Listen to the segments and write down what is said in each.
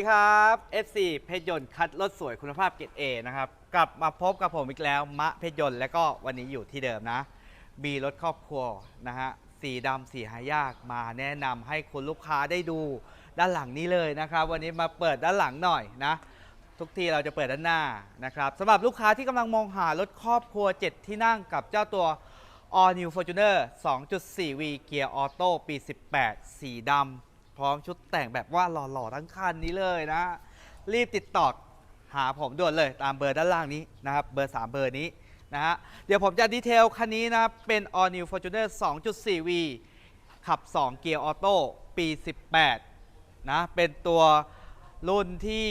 สวัสดีครับ FC เพชรยนต์คัดรถสวยคุณภาพเกรด A นะครับ กลับมาพบกับผมอีกแล้ว มะเพชรยนต์และก็วันนี้อยู่ที่เดิมนะ มีรถครอบครัวนะฮะสีดำสีหายากมาแนะนำให้คุณลูกค้าได้ดูด้านหลังนี้เลยนะครับ วันนี้มาเปิดด้านหลังหน่อยนะ ทุกทีเราจะเปิดด้านหน้านะครับสำหรับลูกค้าที่กำลังมองหารถครอบครัว 7 ที่นั่งกับเจ้าตัว All New Fortuner 2.4V เกียร์ออโต้ปี 18 สีดำ ร้อมชุดแต่งแบบว่าหล่อๆทั้งคันนี้เลยนะ รีบติดต่อหาผมด่วนเลยตามเบอร์ด้านล่างนี้นะครับ เบอร์ 3 เบอร์นี้นะฮะ เดี๋ยวผมจะดีเทลคันนี้นะเป็น All New Fortuner 2.4V ขับ 2 เกียร์ออโต้ปี 18 นะ เป็นตัวรุ่นที่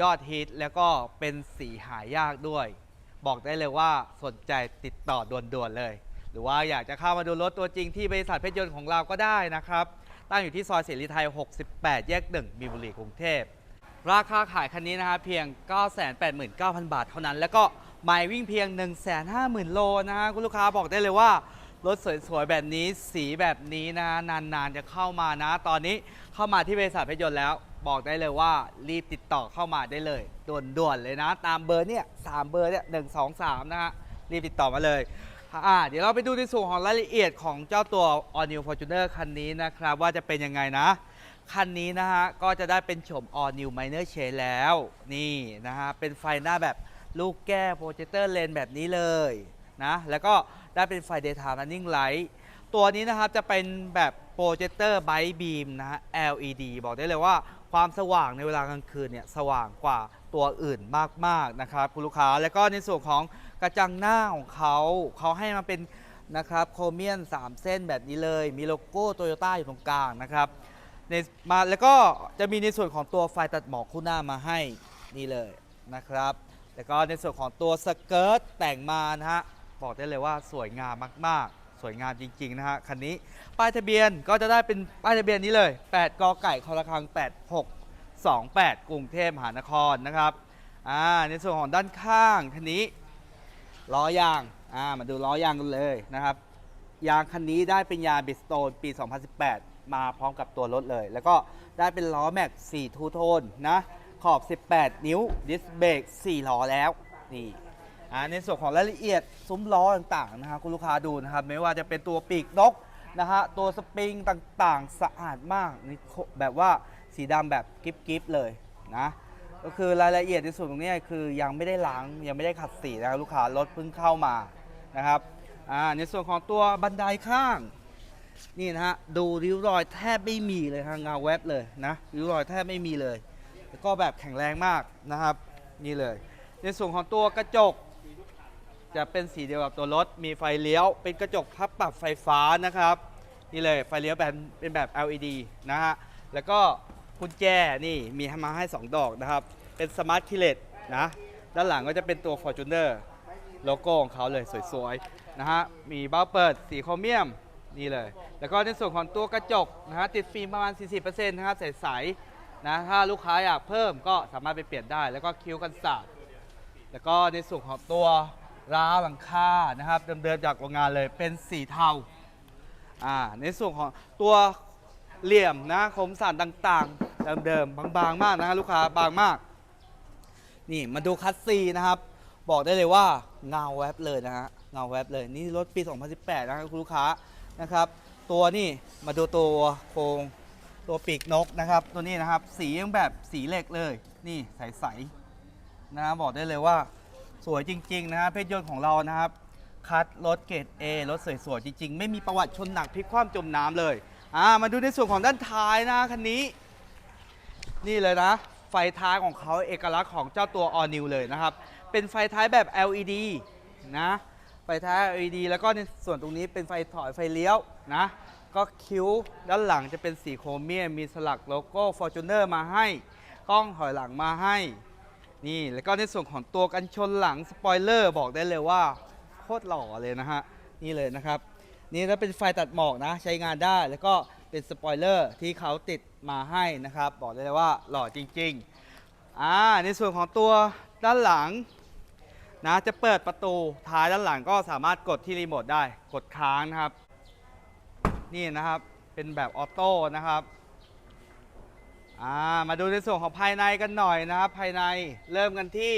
ยอดฮิตแล้วก็เป็นสีหายากด้วย บอกได้เลยว่าสนใจติดต่อด่วนๆเลย หรือว่าอยากจะเข้ามาดูรถตัวจริงที่บริษัทเพชรยนต์ของเราก็ได้นะครับ ตั้งอยู่ที่ซอยเสรีไทย 68 แยกหนึ่งมีบุรีกรุงเทพ ราคาขายคันนี้นะครับเพียง 989,000 บาทเท่านั้น แล้วก็ไมล์วิ่งเพียง 150,000 โลนะฮะคุณลูกค้าบอกได้เลยว่า รถสวยๆ แบบนี้สีแบบนี้นะนานๆ จะเข้ามานะ ตอนนี้เข้ามาที่บริษัทเพชรยนต์แล้วบอกได้เลยว่ารีบติดต่อเข้ามาได้เลยด่วนๆเลยนะ ตามเบอร์เนี่ยสามเบอร์เนี่ยหนึ่งสองสามนะฮะรีบติดต่อมาเลย อ่าเดี๋ยวเราไปดูในส่วนของรายละเอียดของเจ้าตัว All New Fortuner คันนี้นะครับ ว่าจะเป็นยังไงนะ คันนี้นะฮะ ก็จะได้เป็นโฉม All New Minor Change แล้ว นี่นะฮะ เป็นไฟหน้าแบบลูกแก้โปรเจคเตอร์เลนแบบนี้เลยนะ แล้วก็ได้เป็นไฟ Daytime Running Light ตัวนี้นะครับจะเป็นแบบโปรเจคเตอร์ไบบีมนะฮะ LED บอกได้เลยว่าความสว่างในเวลากลางคืนเนี่ยสว่างกว่าตัวอื่นมากๆนะครับคุณลูกค้า แล้วก็ในส่วนของ กระจังหน้าของเขาเขาให้มาเป็นนะครับโครเมียน 3 เส้นแบบนี้เลย มีโลโก้โตโยต้าอยู่ตรงกลางนะครับในมาแล้วก็จะมีในส่วนของตัวไฟตัดหมอกคู่หน้ามาให้นี่เลยนะครับแล้วก็ในส่วนของตัวสเกิร์ตแต่งมานะฮะบอกได้เลยว่าสวยงามมาก ๆ สวยงามจริง ๆ นะฮะคันนี้ป้ายทะเบียนก็จะได้เป็นป้ายทะเบียนนี้เลย 8กไก่คอระคัง 8628 กรุงเทพมหานครนะครับอ่าในส่วนของด้านข้างคันนี้ ล้อยางอ่ามาดูล้อยางกันเลยนะครับ ยางคันนี้ได้เป็นยางบิสโตนปี 2018 มาพร้อมกับตัวรถเลย แล้วก็ได้เป็นล้อแม็ก4ทูโทนนะขอบ 18 นิ้ว ดิสเบรก4ล้อแล้วนี่อ่าในส่วนของรายละเอียดซุ้มล้อต่างๆนะฮะคุณลูกค้าดูนะครับ ไม่ว่าจะเป็นตัวปีกนกนะฮะตัวสปริงต่างๆ สะอาดมากนี่แบบว่าสีดำแบบกิฟๆเลยนะ ก็คือรายละเอียดในส่วนตรงนี้คือยังไม่ได้ล้างยังไม่ได้ขัดสีนะครับลูกค้ารถเพิ่งเข้ามานะครับอ่าในส่วนของตัวบันไดข้างนี่นะฮะดูริ้วรอยแทบไม่มีเลยฮะเงาแวบเลยนะริ้วรอยแทบไม่มีเลย แล้วก็แบบแข็งแรงมากนะครับ นี่เลย ในส่วนของตัวกระจก จะเป็นสีเดียวกับตัวรถมีไฟเลี้ยว เป็นกระจกพับปรับไฟฟ้านะครับ นี่เลยไฟเลี้ยวแบบเป็นแบบ LED นะฮะแล้วก็ กุญแจนี่มีห้มาให้ 2 ดอกนะครับ เป็นสมาร์ทคิเลตนะด้านหลังก็จะเป็นตัว Fortuner โลโก้ของเขาเลยสวยๆนะฮะมีเบ้าเปิดสีโครเมียมนี่เลย แล้วก็ในส่วนของตัวกระจกนะฮะติดฟิล์มประมาณ 40%นะครับใสๆนะถ้าลูกค้าอยากเพิ่มก็สามารถไปเปลี่ยนได้ แล้วก็คิ้วกันสาดแล้วก็ในส่วนของตัวราวหลังคานะครับเดิมๆจากโรงงานเลยเป็นสีเทาอ่าในส่วนของตัวเหลี่ยมนะคมสันต่างๆ เดิมๆบางๆมากนะฮะลูกค้าบางมาก นี่มาดูคัสซีนะครับ บอกได้เลยว่าเงาแวบเลยนะฮะเงาแวบเลยนี่รถปี 2018 นะครับคุณลูกค้านะครับ ตัวนี่มาดูตัวโครงตัวปีกนกนะครับ ตัวนี้นะครับสียังแบบสีเหล็กเลย นี่ใสๆนะบอกได้เลยว่าสวยจริง ๆ นะฮะเพชรยนต์ของเรานะครับ คัดรถเกรด A รถสวยๆจริง ๆ ไม่มีประวัติชนหนักพลิกคว่ำจมน้ำเลยอ่ามาดูในส่วนของด้านท้ายนะคันนี้ นี่เลยนะ ไฟท้ายของเขาเอกลักษณ์ของเจ้าตัว All New เลยนะครับ เป็นไฟท้ายแบบ LED นะไฟท้าย LED แล้วก็ในส่วนตรงนี้เป็นไฟถอยไฟเลี้ยวนะ ก็คิ้วด้านหลังจะเป็นสีโครเมียมมีสลักโลโก้ Fortuner มาให้กล้องถอยหลังมาให้นี่แล้วก็ในส่วนของตัวกันชนหลังสปอยเลอร์บอกได้เลยว่าโคตรหล่อเลยนะฮะนี่เลยนะครับ นี่ถ้าเป็นไฟตัดหมอกนะใช้งานได้แล้วก็ เป็นสปอยเลอร์ที่เขาติดมาให้นะครับ บอกได้เลยว่าหล่อจริงๆอ่าในส่วนของตัวด้านหลังนะจะเปิดประตูท้ายด้านหลังก็สามารถกดที่รีโมทได้กดค้างนะครับ นี่นะครับเป็นแบบออโต้นะครับอ่ามาดูในส่วนของภายในกันหน่อยนะครับ ภายในเริ่มกันที่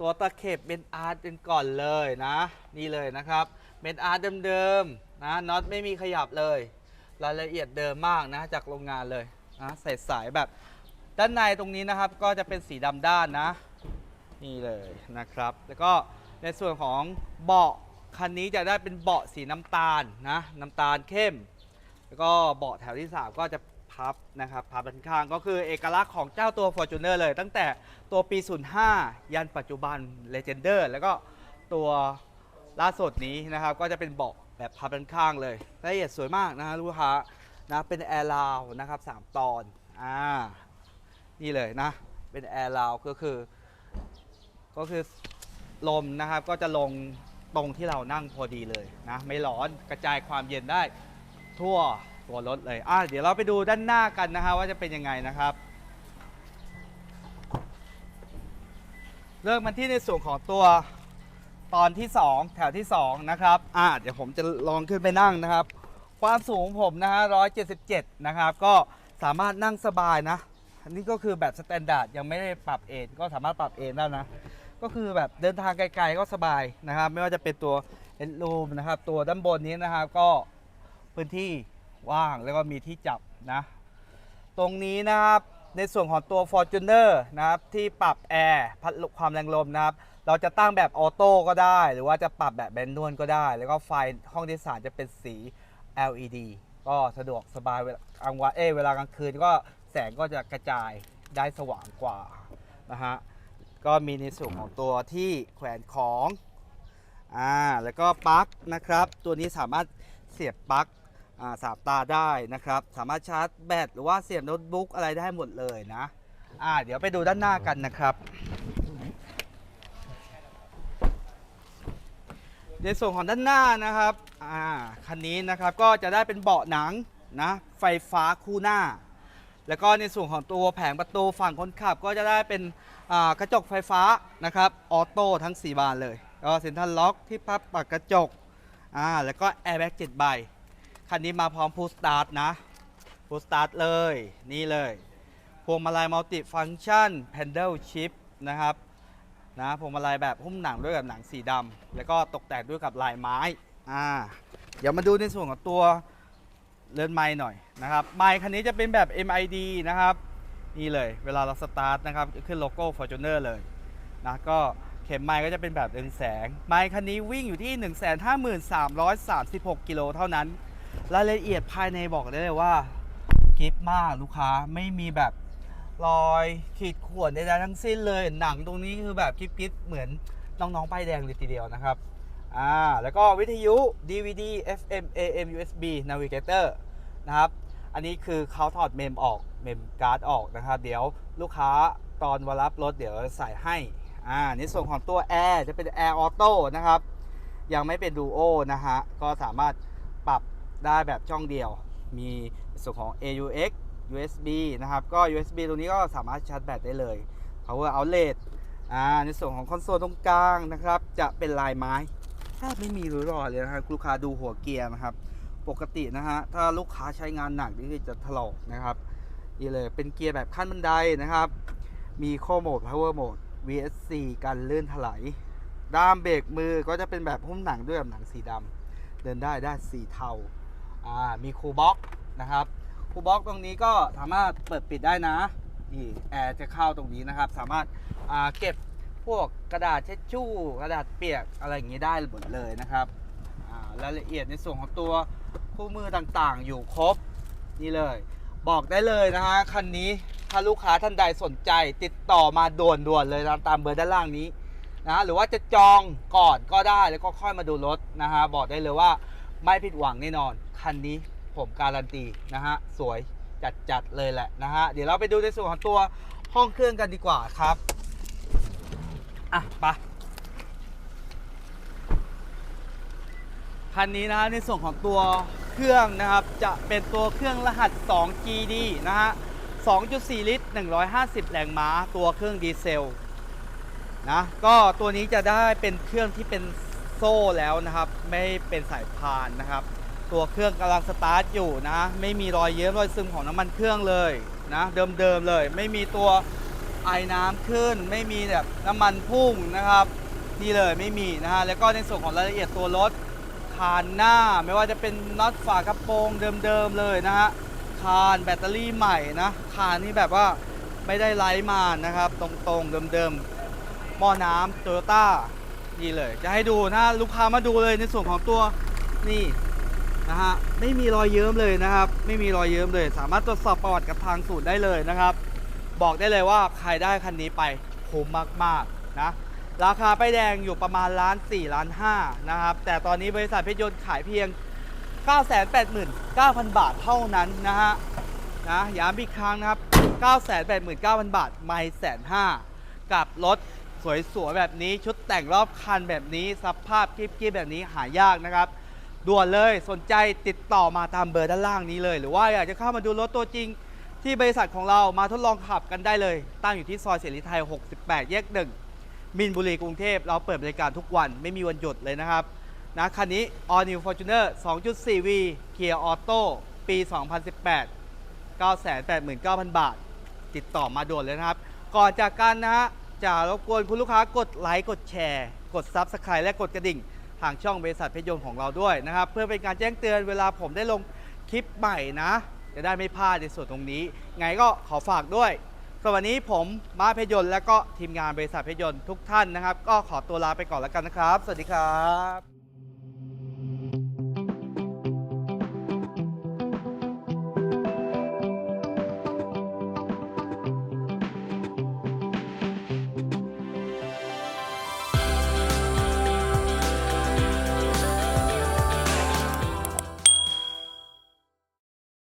ตัวตะเข็บเบนอาร์ตเป็นก่อนเลยนะ นี่เลยนะครับเบนอาร์ตเดิมๆนะน็อตไม่มีขยับเลย รายละเอียดเดิมมากนะจากโรงงานเลยนะใส่สายแบบด้านในตรงนี้นะครับก็จะเป็นสีดำด้านนะ นี่เลยนะครับ แล้วก็ในส่วนของเบาะคันนี้จะได้เป็นเบาะสีน้ำตาลนะน้ำตาลเข้ม แล้วก็เบาะแถวที่ 3 ก็จะพับนะครับพับด้านข้างก็คือเอกลักษณ์ของเจ้าตัว Fortuner เลย ตั้งแต่ตัวปี 05 ยันปัจจุบัน Legender แล้วก็ตัวล่าสุดนี้นะครับก็จะเป็นเบาะ แบบพับด้านข้างเลยรายละเอียดสวยมากนะฮะลูกค้านะเป็นแอร์ลาวนะครับ3ตอนอ่านี่เลยนะ เป็นแอร์ลาวก็คือ ก็คือลมนะครับก็จะลงตรงที่เรานั่งพอดีเลยนะ ไม่ร้อนกระจายความเย็นได้ทั่วตัวรถเลยอะเดี๋ยวเราไปดูด้านหน้ากันนะฮะว่าจะเป็นยังไงนะครับ เริ่มมันที่ในส่วนของตัว ตอนที่ 2 แถวที่ 2 นะครับ อะเดี๋ยวผมจะลองขึ้นไปนั่งนะครับ ความสูงของผมนะฮะ177 นะครับ ก็สามารถนั่งสบายนะ อันนี้ก็คือแบบสแตนดาร์ดยังไม่ได้ปรับเอนก็สามารถปรับเอนได้นะ ก็คือแบบเดินทางไกลๆก็สบายนะครับ ไม่ว่าจะเป็นตัวเอ็นรูมนะครับ ตัวด้านบนนี้นะครับ ก็พื้นที่ว่างแล้วก็มีที่จับนะ ตรงนี้นะครับในส่วนของตัว Fortuner นะครับที่ปรับแอร์พัดความแรงลมนะครับ เราจะตั้งแบบออโต้ก็ได้ หรือว่าจะปรับแบบแบนนวลก็ได้ แล้วก็ไฟห้องโดยสารจะเป็นสี LED ก็สะดวกสบายเวลากลางวันเอเวลากลางคืนก็แสงก็จะกระจายได้สว่างกว่านะฮะก็มีในส่วนของตัวที่แขวนของอ่าแล้วก็ปลั๊กนะครับ ตัวนี้สามารถเสียบปลั๊กอ่าสามตาได้นะครับ สามารถชาร์จแบตหรือว่าเสียบโน้ตบุ๊กอะไรได้หมดเลยนะอ่าเดี๋ยวไปดูด้านหน้ากันนะครับ ในส่วนของด้านหน้านะครับอ่าคันนี้นะครับก็จะได้เป็นเบาะหนังนะไฟฟ้าคู่หน้า แล้วก็ในส่วนของตัวแผงประตูฝั่งคนขับก็จะได้เป็นกระจกไฟฟ้านะครับออโต้ทั้ง 4 บานเลยก็เซ็นทรัลล็อกที่พับปากกระจกอ่าแล้วก็แอร์แบ็ก7ใบคันนี้มาพร้อมพูสตาร์ทนะพูสตาร์ทเลยนี่เลยพวงมาลัยมัลติฟัง c t ชันแพนเดิลชิพนะครับ นะพวงมาลัยแบบหุ้มหนังด้วยกับหนังสีดำแล้วก็ตกแต่งด้วยกับลายไม้อ่าเดี๋ยวมาดูในส่วนของตัวเลื่อนไม้หน่อยนะครับไม้คันนี้จะเป็นแบบ MID นะครับนี่เลยเวลาเราสตาร์ทนะครับขึ้นโลโก้ Fortuner เลยนะก็เข็มไม้ก็จะเป็นแบบเรืองแสง ไม้คันนี้วิ่งอยู่ที่ 15336กิโลเท่านั้น รายละเอียดภายในบอกได้เลยว่ากิฟมากลูกค้าไม่มีแบบ รอยขีดข่วนใดๆทั้งสิ้นเลย หนังตรงนี้คือแบบกิ๊บๆเหมือนน้องๆป้ายแดงเลยทีเดียวนะครับอ่าแล้วก็วิทยุ DVD FM AM USB Navigator นะครับ อันนี้คือเขาถอดเมมออกเมมการ์ดออกนะครับ เดี๋ยวลูกค้าตอนมารับรถเดี๋ยวใส่ให้อ่าในส่วนของตัวแอร์จะเป็นแอร์ออโต้นะครับ ยังไม่เป็นดูโอนะฮะ ก็สามารถปรับได้แบบช่องเดียว มีส่วนของ AUX USB นะครับ ก็ USB ตรงนี้ก็สามารถชาร์จแบตได้เลย power outlet อ่าในส่วนของคอนโซลตรงกลางนะครับ จะเป็นลายไม้แทบไม่มีริ้วรอยเลยนะครับลูกค้าดูหัวเกียร์นะครับ ปกตินะฮะถ้าลูกค้าใช้งานหนักนี่จะถลอกนะครับนี่เลยเป็นเกียร์แบบขั้นบันไดนะครับ มีข้อโหมด power mode VSC กันลื่นถลายด้ามเบรกมือก็จะเป็นแบบหุ้มหนังด้วยแบบหนังสีดำเดินได้ได้สีเทาอ่ามีคูลบ็อกนะครับ คูลบ็อกตรงนี้ก็สามารถเปิดปิดได้นะนี่แอร์จะเข้าตรงนี้นะครับ สามารถเก็บพวกกระดาษเช็ดชู่ กระดาษเปียกอะไรอย่างนี้ได้หมดเลยนะครับรายละเอียดในส่วนของตัวคู่มือต่างๆ อยู่ครบนี่เลย บอกได้เลยนะฮะคันนี้ถ้าลูกค้าท่านใดสนใจติดต่อมาด่วนๆเลยนะตามเบอร์ด้านล่างนี้นะหรือว่าจะจองก่อนก็ได้แล้วก็ค่อยมาดูรถนะฮะบอกได้เลยว่าไม่ผิดหวังแน่นอน คันนี้ ผมการันตีนะฮะสวยจัดๆเลยแหละนะฮะเดี๋ยวเราไปดูในส่วนของตัวห้องเครื่องกันดีกว่าครับอะไปคันนี้นะฮะในส่วนของตัวเครื่องนะครับจะเป็นตัวเครื่องรหัส 2GD นะฮะ 2.4 ลิตร 150 แรงม้า ตัวเครื่องดีเซลนะก็ตัวนี้จะได้เป็นเครื่องที่เป็นโซ่แล้วนะครับ ไม่เป็นสายพานนะครับ ตัวเครื่องกำลังสตาร์ทอยู่นะ ไม่มีรอยเยิ้มรอยซึมของน้ำมันเครื่องเลยนะเดิมๆเลย ไม่มีตัวไอ้น้ำขึ้น ไม่มีแบบน้ำมันพุ่งนะครับนี่เลยไม่มีนะฮะแล้วก็ในส่วนของรายละเอียดตัวรถคานหน้า ไม่ว่าจะเป็นน็อตฝากระโปรงเดิมๆเลยนะฮะคานแบตเตอรี่ใหม่นะคานนี่แบบว่าไม่ได้ไล่มานะครับ ตรงๆเดิมๆหม้อน้ำโตโยต้านี่เลย จะให้ดูนะลูกค้ามาดูเลยในส่วนของตัวนี่ นะฮะไม่มีรอยเยิ้มเลยนะครับ ไม่มีรอยเยิ้มเลย สามารถตรวจสอบประวัติกับทางศูนย์ได้เลยนะครับ บอกได้เลยว่าใครได้คันนี้ไปคุ้มมากๆนะราคาป้ายแดงอยู่ประมาณล้าน4ล้าน5นะครับ แต่ตอนนี้บริษัทเพชรยนต์ขายเพียง 989,000 บาทเท่านั้นนะฮะนะย้ำอีกครั้งนะครับ 989,000 บาท ไม่แสนห้ากับรถสวยๆแบบนี้ชุดแต่งรอบคันแบบนี้สภาพคลิปๆแบบนี้หายากนะครับ ด่วนเลยสนใจติดต่อมาตามเบอร์ด้านล่างนี้เลย หรือว่าอยากจะเข้ามาดูรถตัวจริง ที่บริษัทของเรามาทดลองขับกันได้เลย ตั้งอยู่ที่ซอยเสรีไทย 68 แยกหนึ่งมินบุรีกรุงเทพเราเปิดบริการทุกวันไม่มีวันหยุดเลยนะครับนะคันนี้ All New Fortuner 2.4V Kia Auto ปี 2018 989,000 บาท ติดต่อมาด่วนเลยนะครับ ก่อนจากกันนะฮะจะรบกวนคุณลูกค้ากดไลค์กดแชร์ กด Subscribe และกดกระดิ่ง ทางช่องบริษัทเพชรยนต์ของเราด้วยนะครับ เพื่อเป็นการแจ้งเตือนเวลาผมได้ลงคลิปใหม่นะ จะได้ไม่พลาดในส่วนตรงนี้ ไงก็ขอฝากด้วยสำหรับวันนี้ผมมาเพชรยนต์และก็ทีมงานบริษัทเพชรยนต์ทุกท่านนะครับ ก็ขอตัวลาไปก่อนแล้วกันนะครับ สวัสดีครับ